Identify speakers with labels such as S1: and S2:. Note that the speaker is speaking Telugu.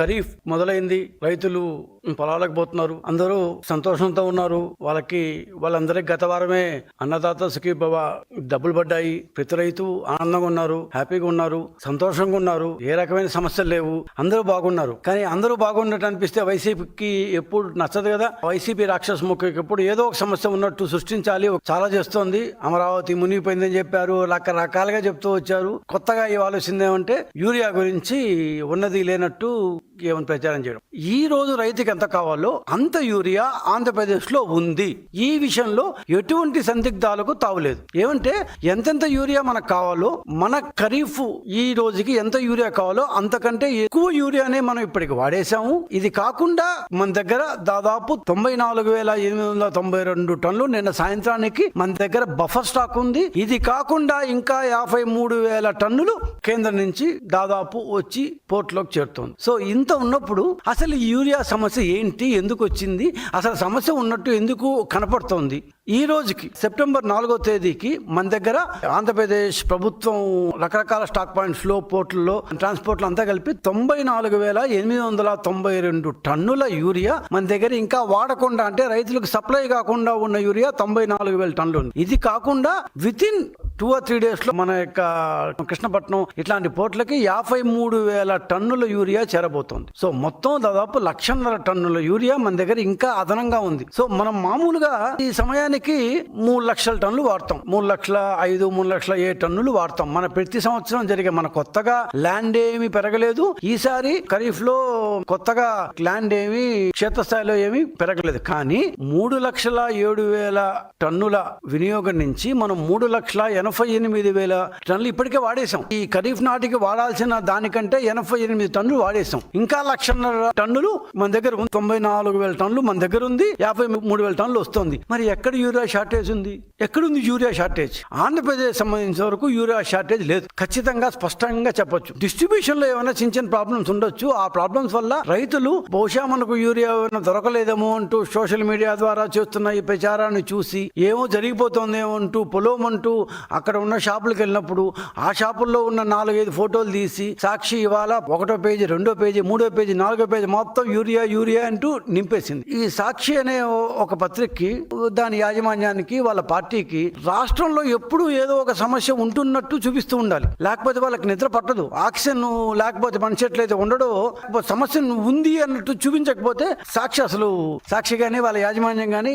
S1: ఖరీఫ్ మొదలైంది. రైతులు పొలాలకు పోతున్నారు. అందరూ సంతోషంతో ఉన్నారు. వాళ్ళకి వాళ్ళందరికీ గత వారమే అన్నదాత సుఖీభవ డబ్బులు పడ్డాయి. ప్రతి రైతు ఆనందంగా ఉన్నారు హ్యాపీగా ఉన్నారు సంతోషంగా ఉన్నారు. ఏ రకమైన సమస్యలు లేవు. అందరూ బాగున్నారు. కానీ అందరూ బాగున్నట్టు అనిపిస్తే వైసీపీకి ఎప్పుడు నచ్చదు కదా. వైసీపీ రాక్షస ముఖ్యకి ఎప్పుడు ఏదో ఒక సమస్య ఉన్నట్టు సృష్టించాలి. చాలా చేస్తోంది. అమరావతి మునిగిపోయిందని చెప్పారు. రకరకాలుగా చెప్తూ వచ్చారు. కొత్తగా ఇవ్వాల్సింది ఏమంటే యూరియా గురించి ఉన్నది లేనట్టు ఏమని ప్రచారం చేయడం? ఈ రోజు రైతుకి ఎంత కావాలో అంత యూరియా ఆంధ్రప్రదేశ్లో ఉంది. ఈ విషయంలో ఎటువంటి సందిగ్ధాలకు తావులేదు ఏమంటే ఎంతెంత యూరియా మనకు కావాలో మన ఖరీఫ్ ఈ రోజుకి ఎంత యూరియా కావాలో అంతకంటే ఎక్కువ యూరియానే మనం ఇప్పటికి వాడేశాము. ఇది కాకుండా మన దగ్గర దాదాపు తొంభై నాలుగు వేల ఎనిమిది వందల తొంభై రెండు టన్నులు నిన్న సాయంత్రానికి మన దగ్గర బఫర్ స్టాక్ ఉంది. ఇది కాకుండా ఇంకా యాభై మూడు వేల టన్నులు కేంద్రం నుంచి దాదాపు వచ్చి పోర్ట్లోకి చేరుతోంది. సో ఇంత ఉన్నప్పుడు అసలు ఈ యూరియా సమస్య ఏంటి? ఎందుకు వచ్చింది? అసలు సమస్య ఉన్నట్టు ఎందుకు కనపడుతోంది? ఈ రోజుకి సెప్టెంబర్ నాలుగో తేదీకి మన దగ్గర ఆంధ్రప్రదేశ్ ప్రభుత్వం రకరకాల స్టాక్ పాయింట్స్లో పోర్టుల్లో ట్రాన్స్పోర్ట్లు అంతా కలిపి తొంభై నాలుగు వేల ఎనిమిది వందల తొంభై రెండు టన్నుల యూరియా మన దగ్గర ఇంకా వాడకుండా అంటే రైతులకు సప్లై కాకుండా ఉన్న యూరియా తొంభై నాలుగు వేల టన్నులు ఇది కాకుండా within two or three డేస్లో మన యొక్క కృష్ణపట్నం ఇట్లాంటి పోర్ట్లకి యాభై మూడు వేల టన్నుల యూరియా చేరబోతోంది. సో మొత్తం దాదాపు లక్షన్నర టన్నుల యూరియా మన దగ్గర ఇంకా అదనంగా ఉంది. సో మనం మామూలుగా ఈ సమయానికి మూడు లక్షల టన్నులు వాడతాం. మూడు లక్షల ఐదు మూడు లక్షల ఏ టన్నులు వాడతాం. మన ప్రతి సంవత్సరం జరిగే మన కొత్తగా ల్యాండ్ ఏమి పెరగలేదు. ఈసారి ఖరీఫ్లో కొత్తగా ల్యాండ్ ఏమి క్షేత్రస్థాయిలో ఏమి పెరగలేదు. కానీ మూడు లక్షల ఏడు వేల టన్నుల వినియోగం నుంచి మనం మూడు లక్షల ఎనభై ఎనిమిది వేల టన్నులు ఇప్పటికే వాడేసాం ఈ ఖరీఫ్ నాటికి వాడాల్సిన దానికంటే ఎనభై ఎనిమిది టన్నులు వాడేసాం ఇంకా లక్షన్నర టన్నులు మన దగ్గర ఉంది. తొంభై నాలుగు వేల టన్నులు మన దగ్గర ఉంది. యాభై మూడు వేల టన్నులు వస్తుంది. మరి ఎక్కడ యూరియా షార్టేజ్ ఉంది? ఎక్కడుంది యూరియా షార్టేజ్? ఆంధ్రప్రదేశ్ సంబంధించిన వరకు యూరియా షార్టేజ్ లేదు. ఖచ్చితంగా స్పష్టంగా చెప్పొచ్చు. డిస్ట్రిబ్యూషన్లో ఏమైనా చిన్న చిన్న ప్రాబ్లమ్స్ ఉండొచ్చు. ఆ ప్రాబ్లమ్స్ వల్ల రైతులు బహుశా మనకు యూరియా దొరకలేదేమో అంటూ సోషల్ మీడియా ద్వారా చేస్తున్న ఈ ప్రచారాన్ని చూసి ఏమో జరిగిపోతుందేమో అంటూ పొలం అంటూ అక్కడ ఉన్న షాపులకు వెళ్ళినప్పుడు ఆ షాపుల్లో ఉన్న నాలుగైదు ఫోటోలు తీసి సాక్షి ఇవాళ ఒకటో పేజీ రెండో పేజీ మూడో పేజీ నాలుగో పేజీ మొత్తం యూరియా యూరియా అంటూ నింపేసింది. ఈ సాక్షి అనే ఒక పత్రికకి దాని యాజమాన్యానికి వాళ్ళ పార్టీకి రాష్ట్రంలో ఎప్పుడు ఏదో ఒక సమస్య ఉంటున్నట్టు చూపిస్తూ ఉండాలి. లేకపోతే వాళ్ళకి నిద్ర పట్టదు. ఆక్సిజన్ లేకపోతే మనిషి ఎట్లయితే ఉండడో సమస్య ఉంది అన్నట్టు చూపించకపోతే సాక్షి అసలు సాక్షి కానీ వాళ్ళ యాజమాన్యం కానీ